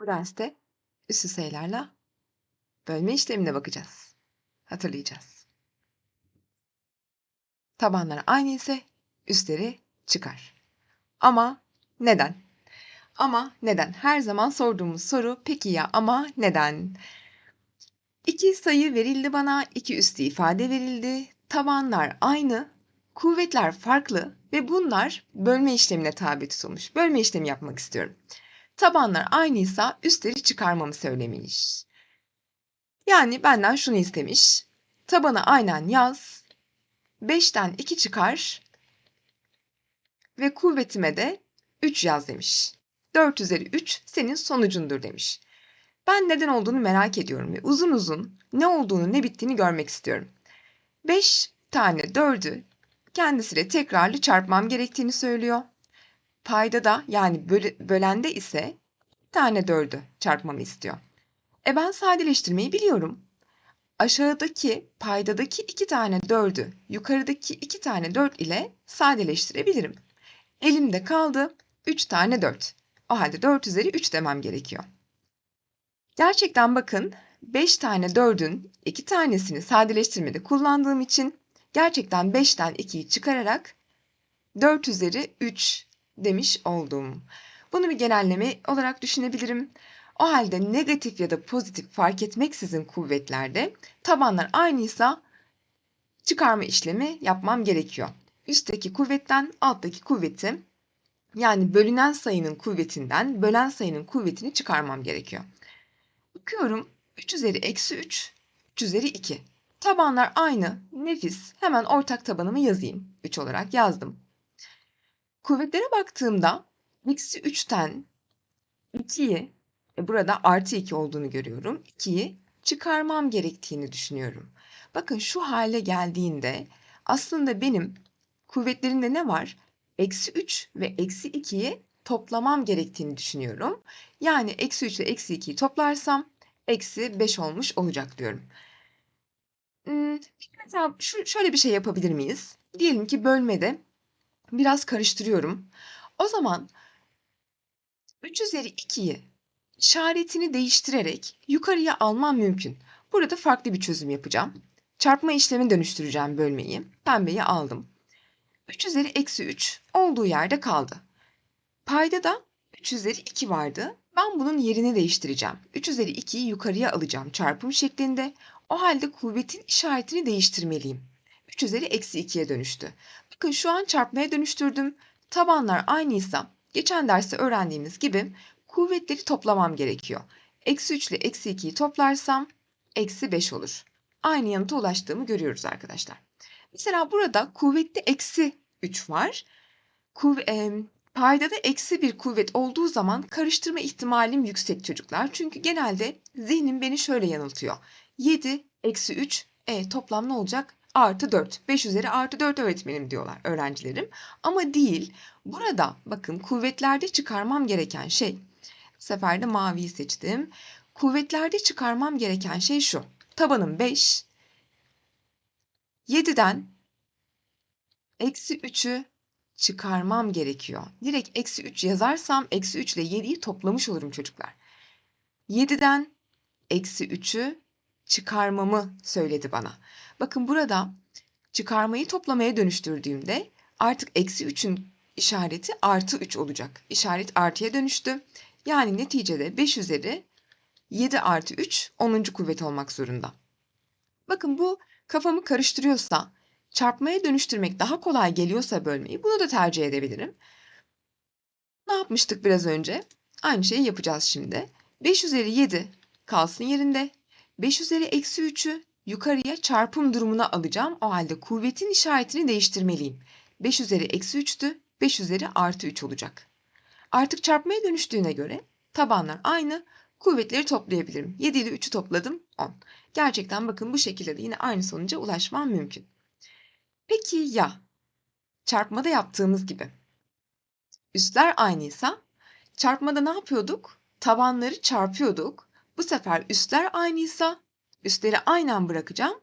Bu derste üslü sayılarla bölme işlemine bakacağız. Hatırlayacağız. Tabanlar aynı ise üstleri çıkar. Ama neden? Ama neden? Her zaman sorduğumuz soru peki ya ama neden? İki sayı verildi bana, iki üstü ifade verildi. Tabanlar aynı, kuvvetler farklı ve bunlar bölme işlemine tabi tutulmuş. Bölme işlemi yapmak istiyorum. Tabanlar aynıysa üstleri çıkarmamı söylemiş. Yani benden şunu istemiş. Tabanı aynen yaz. 5'ten 2 çıkar. Ve kuvvetime de 3 yaz demiş. 4 üzeri 3 senin sonucundur demiş. Ben neden olduğunu merak ediyorum ve uzun uzun ne olduğunu ne bittiğini görmek istiyorum. 5 tane 4'ü kendisiyle tekrarlı çarpmam gerektiğini söylüyor. Payda da yani böl bölende ise bir tane 4'ü çarpmamı istiyor. E ben sadeleştirmeyi biliyorum. Aşağıdaki paydadaki iki tane 4'ü yukarıdaki iki tane 4 ile sadeleştirebilirim. Elimde kaldı 3 tane 4. O halde 4 üzeri 3 demem gerekiyor. Gerçekten bakın 5 tane 4'ün 2 tanesini sadeleştirmede kullandığım için gerçekten 5'ten 2'yi çıkararak 4 üzeri 3 demiş oldum. Bunu bir genelleme olarak düşünebilirim. O halde negatif ya da pozitif fark etmeksizin kuvvetlerde tabanlar aynıysa çıkarma işlemi yapmam gerekiyor. Üstteki kuvvetten alttaki kuvveti yani bölünen sayının kuvvetinden bölen sayının kuvvetini çıkarmam gerekiyor. Bakıyorum 3 üzeri eksi 3, 3 üzeri 2. Tabanlar aynı, nefis. Hemen ortak tabanımı yazayım. 3 olarak yazdım. Kuvvetlere baktığımda eksi 3'ten 2'yi, e burada artı 2 olduğunu görüyorum. 2'yi çıkarmam gerektiğini düşünüyorum. Bakın şu hale geldiğinde aslında benim kuvvetlerinde ne var? Eksi 3 ve eksi 2'yi toplamam gerektiğini düşünüyorum. Yani eksi 3 ile eksi 2'yi toplarsam eksi 5 olmuş olacak diyorum. Hmm, mesela şu, şöyle bir şey yapabilir miyiz? Diyelim ki bölmede biraz karıştırıyorum. O zaman 3 üzeri 2'yi işaretini değiştirerek yukarıya almam mümkün. Burada farklı bir çözüm yapacağım. Çarpma işlemi dönüştüreceğim bölmeyi. Pembeyi aldım. 3 üzeri eksi 3 olduğu yerde kaldı. Payda da 3 üzeri 2 vardı. Ben bunun yerini değiştireceğim. 3 üzeri 2'yi yukarıya alacağım çarpım şeklinde. O halde kuvvetin işaretini değiştirmeliyim. 3 üzeri eksi 2'ye dönüştü. Bakın şu an çarpmaya dönüştürdüm. Tabanlar aynıysa geçen derste öğrendiğimiz gibi kuvvetleri toplamam gerekiyor. Eksi 3 ile eksi 2'yi toplarsam eksi 5 olur. Aynı yanıta ulaştığımı görüyoruz arkadaşlar. Mesela burada kuvvetli eksi 3 var. Kuv e, paydada eksi bir kuvvet olduğu zaman karıştırma ihtimalim yüksek çocuklar. Çünkü genelde zihnim beni şöyle yanıltıyor. 7 eksi 3 e, toplam ne olacak? Artı 4. 5 üzeri artı 4 öğretmenim diyorlar öğrencilerim. Ama değil. Burada bakın kuvvetlerde çıkarmam gereken şey. Bu sefer de maviyi seçtim. Kuvvetlerde çıkarmam gereken şey şu. Tabanım 5. 7'den eksi 3'ü çıkarmam gerekiyor. Direkt eksi 3 yazarsam eksi 3 ile 7'yi toplamış olurum çocuklar. 7'den eksi 3'ü çıkarmamı söyledi bana. Bakın burada çıkarmayı toplamaya dönüştürdüğümde artık eksi 3'ün işareti artı 3 olacak. İşaret artıya dönüştü. Yani neticede 5 üzeri 7 artı 3 10. kuvvet olmak zorunda. Bakın bu kafamı karıştırıyorsa, çarpmaya dönüştürmek daha kolay geliyorsa bölmeyi bunu da tercih edebilirim. Ne yapmıştık biraz önce? Aynı şeyi yapacağız şimdi. 5 üzeri 7 kalsın yerinde. 5 üzeri eksi 3'ü yukarıya çarpım durumuna alacağım. O halde kuvvetin işaretini değiştirmeliyim. 5 üzeri eksi 3'tü. 5 üzeri artı 3 olacak. Artık çarpmaya dönüştüğüne göre tabanlar aynı. Kuvvetleri toplayabilirim. 7 ile 3'ü topladım 10. Gerçekten bakın bu şekilde de yine aynı sonuca ulaşmam mümkün. Peki ya çarpmada yaptığımız gibi üstler aynıysa çarpmada ne yapıyorduk? Tabanları çarpıyorduk. Bu sefer üstler aynıysa üstleri aynen bırakacağım.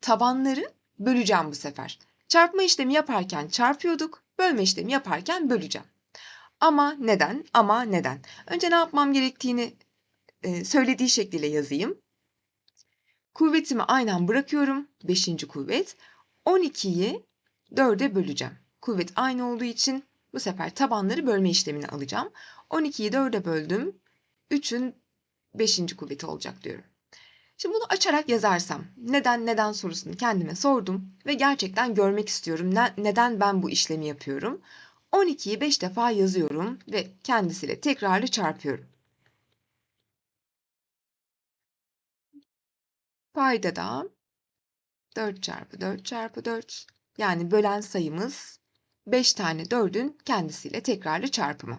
Tabanları böleceğim bu sefer. Çarpma işlemi yaparken çarpıyorduk. Bölme işlemi yaparken böleceğim. Ama neden? Ama neden? Önce ne yapmam gerektiğini eee, söylediği şekliyle yazayım. Kuvvetimi aynen bırakıyorum. 5. kuvvet. 12'yi 4'e böleceğim. Kuvvet aynı olduğu için bu sefer tabanları bölme işlemini alacağım. 12'yi 4'e böldüm. 3'ün 5. kuvveti olacak diyorum. Şimdi bunu açarak yazarsam neden neden sorusunu kendime sordum ve gerçekten görmek istiyorum. Ne, neden ben bu işlemi yapıyorum? 12'yi 5 defa yazıyorum ve kendisiyle tekrarlı çarpıyorum. Paydada 4 çarpı 4 çarpı 4 yani bölen sayımız 5 tane 4'ün kendisiyle tekrarlı çarpımı.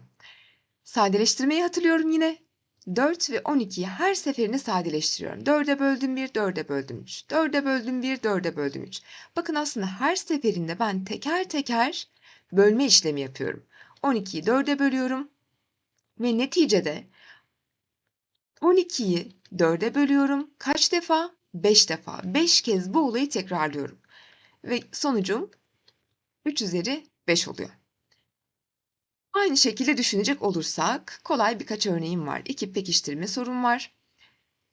Sadeleştirmeyi hatırlıyorum yine. 4 ve 12'yi her seferinde sadeleştiriyorum. 4'e böldüm 1, 4'e böldüm 3. 4'e böldüm 1, 4'e böldüm 3. Bakın aslında her seferinde ben teker teker bölme işlemi yapıyorum. 12'yi 4'e bölüyorum ve neticede 12'yi 4'e bölüyorum. Kaç defa? 5 defa. 5 kez bu olayı tekrarlıyorum. Ve sonucum 3 üzeri 5 oluyor. Aynı şekilde düşünecek olursak kolay birkaç örneğim var. İki pekiştirme sorum var.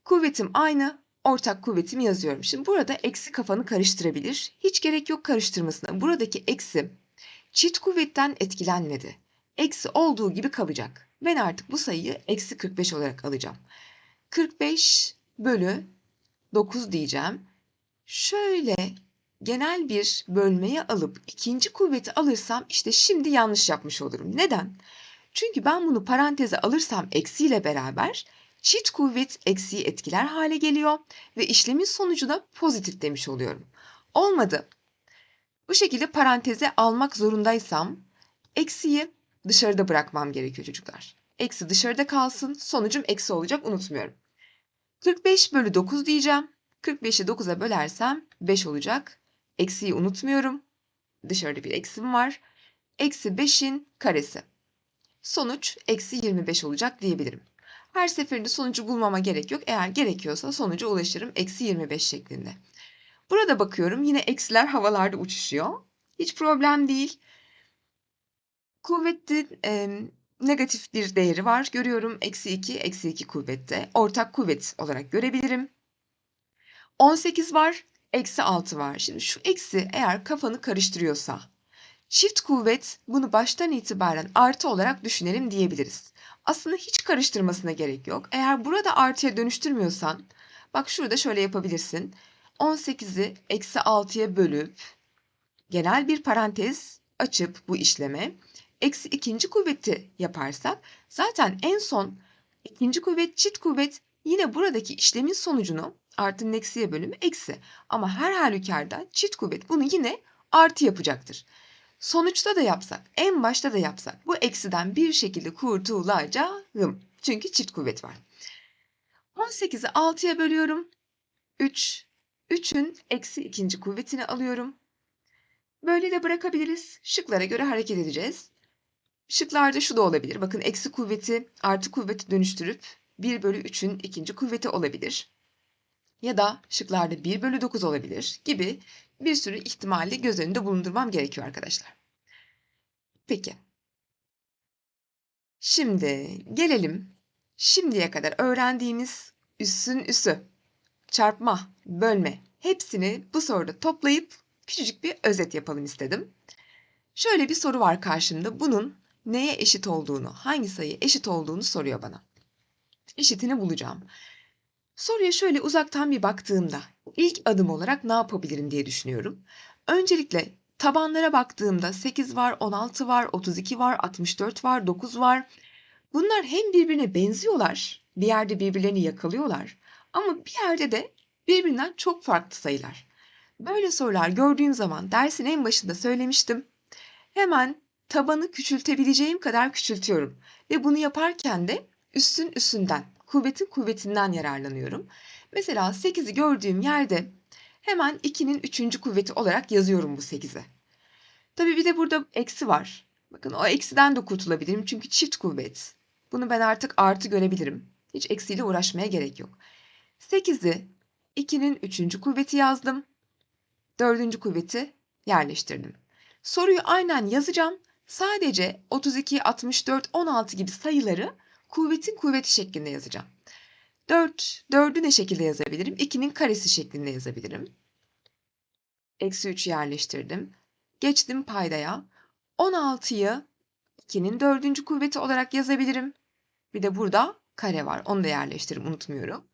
Kuvvetim aynı, ortak kuvvetimi yazıyorum. Şimdi burada eksi kafanı karıştırabilir. Hiç gerek yok karıştırmasına. Buradaki eksi çift kuvvetten etkilenmedi. Eksi olduğu gibi kalacak. Ben artık bu sayıyı eksi 45 olarak alacağım. 45 bölü 9 diyeceğim. Şöyle genel bir bölmeye alıp ikinci kuvveti alırsam işte şimdi yanlış yapmış olurum. Neden? Çünkü ben bunu paranteze alırsam eksiyle beraber çift kuvvet eksiği etkiler hale geliyor ve işlemin sonucu da pozitif demiş oluyorum. Olmadı. Bu şekilde paranteze almak zorundaysam eksiyi dışarıda bırakmam gerekiyor çocuklar. Eksi dışarıda kalsın sonucum eksi olacak unutmuyorum. 45 bölü 9 diyeceğim. 45'i 9'a bölersem 5 olacak. Eksiyi unutmuyorum. Dışarıda bir eksim var. Eksi 5'in karesi. Sonuç eksi 25 olacak diyebilirim. Her seferinde sonucu bulmama gerek yok. Eğer gerekiyorsa sonuca ulaşırım. Eksi 25 şeklinde. Burada bakıyorum yine eksiler havalarda uçuşuyor. Hiç problem değil. Kuvvetin e, negatif bir değeri var. Görüyorum eksi 2, eksi 2 kuvvette. Ortak kuvvet olarak görebilirim. 18 var, eksi 6 var. Şimdi şu eksi eğer kafanı karıştırıyorsa çift kuvvet bunu baştan itibaren artı olarak düşünelim diyebiliriz. Aslında hiç karıştırmasına gerek yok. Eğer burada artıya dönüştürmüyorsan bak şurada şöyle yapabilirsin. 18'i eksi 6'ya bölüp genel bir parantez açıp bu işleme eksi ikinci kuvveti yaparsak zaten en son ikinci kuvvet çift kuvvet yine buradaki işlemin sonucunu artının eksiye bölümü eksi. Ama her halükarda çift kuvvet bunu yine artı yapacaktır. Sonuçta da yapsak, en başta da yapsak bu eksiden bir şekilde kurtulacağım. Çünkü çift kuvvet var. 18'i 6'ya bölüyorum. 3. 3'ün eksi ikinci kuvvetini alıyorum. Böyle de bırakabiliriz. Şıklara göre hareket edeceğiz. Şıklarda şu da olabilir. Bakın eksi kuvveti artı kuvveti dönüştürüp 1 bölü 3'ün ikinci kuvveti olabilir. Ya da şıklarda 1 bölü 9 olabilir gibi bir sürü ihtimali göz önünde bulundurmam gerekiyor arkadaşlar. Peki. Şimdi gelelim şimdiye kadar öğrendiğimiz üssün üssü, çarpma, bölme hepsini bu soruda toplayıp küçücük bir özet yapalım istedim. Şöyle bir soru var karşımda. Bunun neye eşit olduğunu, hangi sayı eşit olduğunu soruyor bana. Eşitini bulacağım. Soruya şöyle uzaktan bir baktığımda ilk adım olarak ne yapabilirim diye düşünüyorum. Öncelikle tabanlara baktığımda 8 var, 16 var, 32 var, 64 var, 9 var. Bunlar hem birbirine benziyorlar, bir yerde birbirlerini yakalıyorlar ama bir yerde de birbirinden çok farklı sayılar. Böyle sorular gördüğüm zaman dersin en başında söylemiştim. Hemen tabanı küçültebileceğim kadar küçültüyorum ve bunu yaparken de üstün üstünden kuvvetin kuvvetinden yararlanıyorum. Mesela 8'i gördüğüm yerde hemen 2'nin 3. kuvveti olarak yazıyorum bu 8'i. Tabii bir de burada eksi var. Bakın o eksiden de kurtulabilirim çünkü çift kuvvet. Bunu ben artık artı görebilirim. Hiç eksiyle uğraşmaya gerek yok. 8'i 2'nin 3. kuvveti yazdım. 4. kuvveti yerleştirdim. Soruyu aynen yazacağım. Sadece 32, 64, 16 gibi sayıları kuvvetin kuvveti şeklinde yazacağım. 4, 4'ü ne şekilde yazabilirim? 2'nin karesi şeklinde yazabilirim. Eksi 3 yerleştirdim. Geçtim paydaya. 16'yı 2'nin dördüncü kuvveti olarak yazabilirim. Bir de burada kare var. Onu da yerleştiririm unutmuyorum.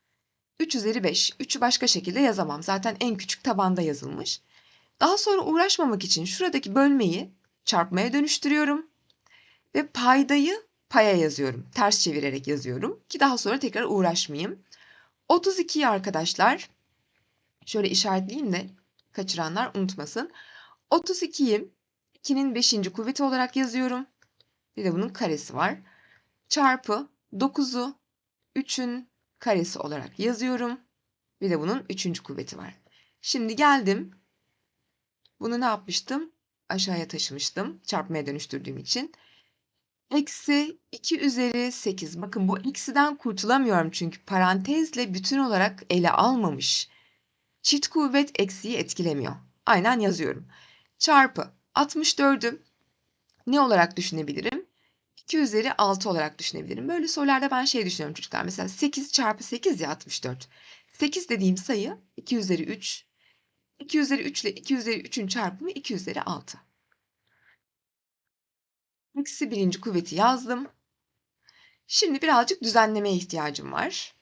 3 üzeri 5. 3'ü başka şekilde yazamam. Zaten en küçük tabanda yazılmış. Daha sonra uğraşmamak için şuradaki bölmeyi çarpmaya dönüştürüyorum. Ve paydayı paya yazıyorum. Ters çevirerek yazıyorum ki daha sonra tekrar uğraşmayayım. 32'yi arkadaşlar şöyle işaretleyeyim de kaçıranlar unutmasın. 32'yi 2'nin 5. kuvveti olarak yazıyorum. Bir de bunun karesi var. Çarpı 9'u 3'ün karesi olarak yazıyorum. Bir de bunun 3. kuvveti var. Şimdi geldim. Bunu ne yapmıştım? Aşağıya taşımıştım. Çarpmaya dönüştürdüğüm için. Eksi 2 üzeri 8. Bakın bu eksiden kurtulamıyorum çünkü parantezle bütün olarak ele almamış. Çift kuvvet eksiyi etkilemiyor. Aynen yazıyorum. Çarpı 64'ü ne olarak düşünebilirim? 2 üzeri 6 olarak düşünebilirim. Böyle sorularda ben şey düşünüyorum çocuklar. Mesela 8 çarpı 8 ya 64. 8 dediğim sayı 2 üzeri 3. 2 üzeri 3 ile 2 üzeri 3'ün çarpımı 2 üzeri 6. Eksi birinci kuvveti yazdım. Şimdi birazcık düzenlemeye ihtiyacım var.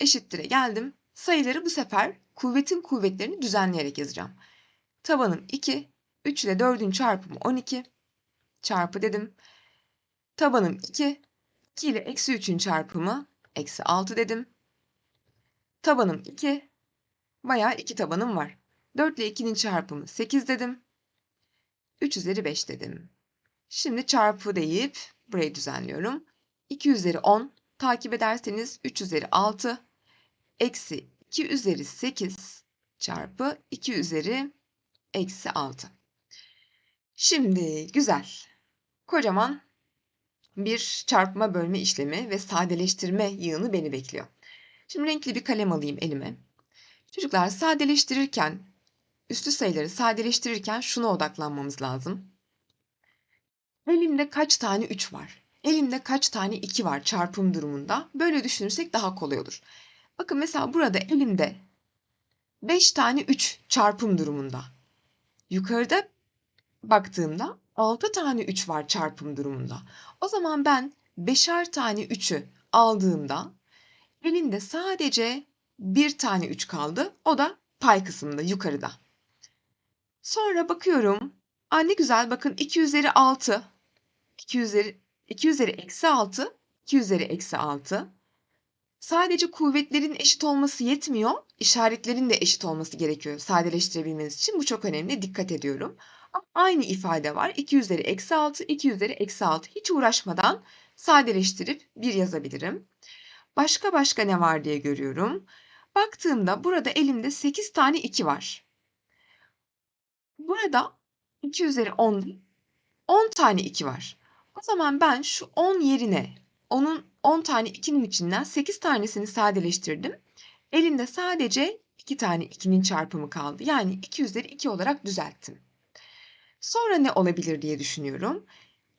Eşittire geldim. Sayıları bu sefer kuvvetin kuvvetlerini düzenleyerek yazacağım. Tabanım 2, 3 ile 4'ün çarpımı 12. Çarpı dedim. Tabanım 2, 2 ile eksi 3'ün çarpımı eksi 6 dedim. Tabanım 2, bayağı 2 tabanım var. 4 ile 2'nin çarpımı 8 dedim. 3 üzeri 5 dedim. Şimdi çarpı deyip burayı düzenliyorum. 2 üzeri 10 takip ederseniz 3 üzeri 6 eksi 2 üzeri 8 çarpı 2 üzeri eksi 6. Şimdi güzel. Kocaman bir çarpma bölme işlemi ve sadeleştirme yığını beni bekliyor. Şimdi renkli bir kalem alayım elime. Çocuklar sadeleştirirken, üstü sayıları sadeleştirirken şuna odaklanmamız lazım. Elimde kaç tane 3 var? Elimde kaç tane 2 var çarpım durumunda? Böyle düşünürsek daha kolay olur. Bakın mesela burada elimde 5 tane 3 çarpım durumunda. Yukarıda baktığımda 6 tane 3 var çarpım durumunda. O zaman ben 5'er tane 3'ü aldığımda elinde sadece bir tane 3 kaldı. O da pay kısmında yukarıda. Sonra bakıyorum. Aa, ne güzel bakın 2 üzeri 6 2 üzeri 2 üzeri eksi 6, 2 üzeri eksi 6. Sadece kuvvetlerin eşit olması yetmiyor. İşaretlerin de eşit olması gerekiyor sadeleştirebilmeniz için. Bu çok önemli. Dikkat ediyorum. Aynı ifade var. 2 üzeri eksi 6, 2 üzeri eksi 6. Hiç uğraşmadan sadeleştirip 1 yazabilirim. Başka başka ne var diye görüyorum. Baktığımda burada elimde 8 tane 2 var. Burada 2 üzeri 10 10 tane 2 var. O zaman ben şu 10 yerine onun 10 tane 2'nin içinden 8 tanesini sadeleştirdim. Elinde sadece 2 tane 2'nin çarpımı kaldı. Yani 2 üzeri 2 olarak düzelttim. Sonra ne olabilir diye düşünüyorum.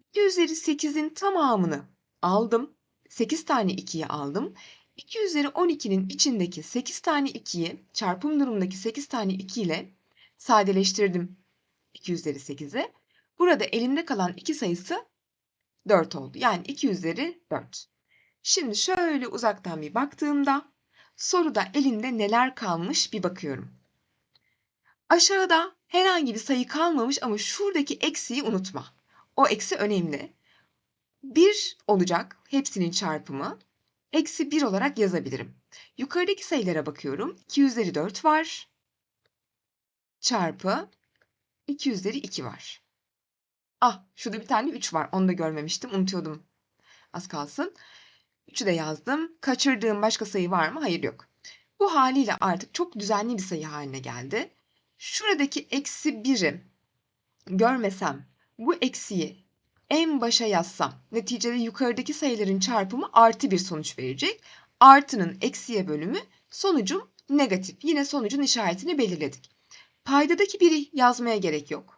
2 üzeri 8'in tamamını aldım. 8 tane 2'yi aldım. 2 üzeri 12'nin içindeki 8 tane 2'yi çarpım durumundaki 8 tane 2 ile sadeleştirdim 2 üzeri 8'e. Burada elimde kalan 2 sayısı 4 oldu. Yani 2 üzeri 4. Şimdi şöyle uzaktan bir baktığımda soruda elinde neler kalmış bir bakıyorum. Aşağıda herhangi bir sayı kalmamış ama şuradaki eksiyi unutma. O eksi önemli. 1 olacak hepsinin çarpımı. Eksi 1 olarak yazabilirim. Yukarıdaki sayılara bakıyorum. 2 üzeri 4 var. Çarpı 2 üzeri 2 var. Ah şurada bir tane 3 var. Onu da görmemiştim. Unutuyordum. Az kalsın. 3'ü de yazdım. Kaçırdığım başka sayı var mı? Hayır yok. Bu haliyle artık çok düzenli bir sayı haline geldi. Şuradaki eksi 1'i görmesem bu eksiyi en başa yazsam neticede yukarıdaki sayıların çarpımı artı bir sonuç verecek. Artının eksiye bölümü sonucum negatif. Yine sonucun işaretini belirledik. Paydadaki biri yazmaya gerek yok.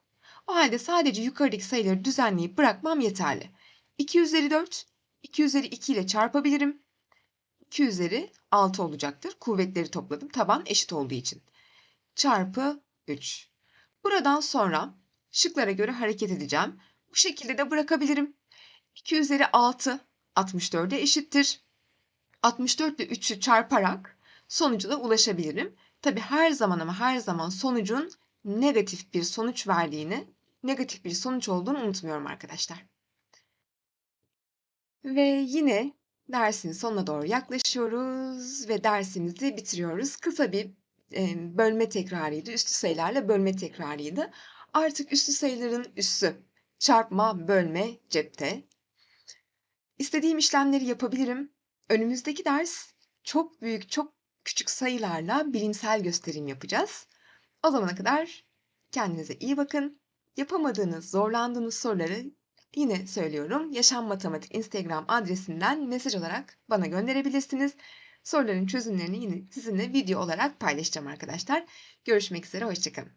O halde sadece yukarıdaki sayıları düzenleyip bırakmam yeterli. 2 üzeri 4, 2 üzeri 2 ile çarpabilirim. 2 üzeri 6 olacaktır. Kuvvetleri topladım. Taban eşit olduğu için. Çarpı 3. Buradan sonra şıklara göre hareket edeceğim. Bu şekilde de bırakabilirim. 2 üzeri 6 64'e eşittir. 64 ile 3'ü çarparak sonuca da ulaşabilirim. Tabi her zaman ama her zaman sonucun negatif bir sonuç verdiğini, negatif bir sonuç olduğunu unutmuyorum arkadaşlar. Ve yine dersin sonuna doğru yaklaşıyoruz ve dersimizi bitiriyoruz. Kısa bir e, bölme tekrarıydı. Üstü sayılarla bölme tekrarıydı. Artık üstü sayıların üssü çarpma, bölme cepte. İstediğim işlemleri yapabilirim. Önümüzdeki ders çok büyük, çok küçük sayılarla bilimsel gösterim yapacağız. O zamana kadar kendinize iyi bakın. Yapamadığınız, zorlandığınız soruları yine söylüyorum. Yaşam Matematik Instagram adresinden mesaj olarak bana gönderebilirsiniz. Soruların çözümlerini yine sizinle video olarak paylaşacağım arkadaşlar. Görüşmek üzere, hoşçakalın.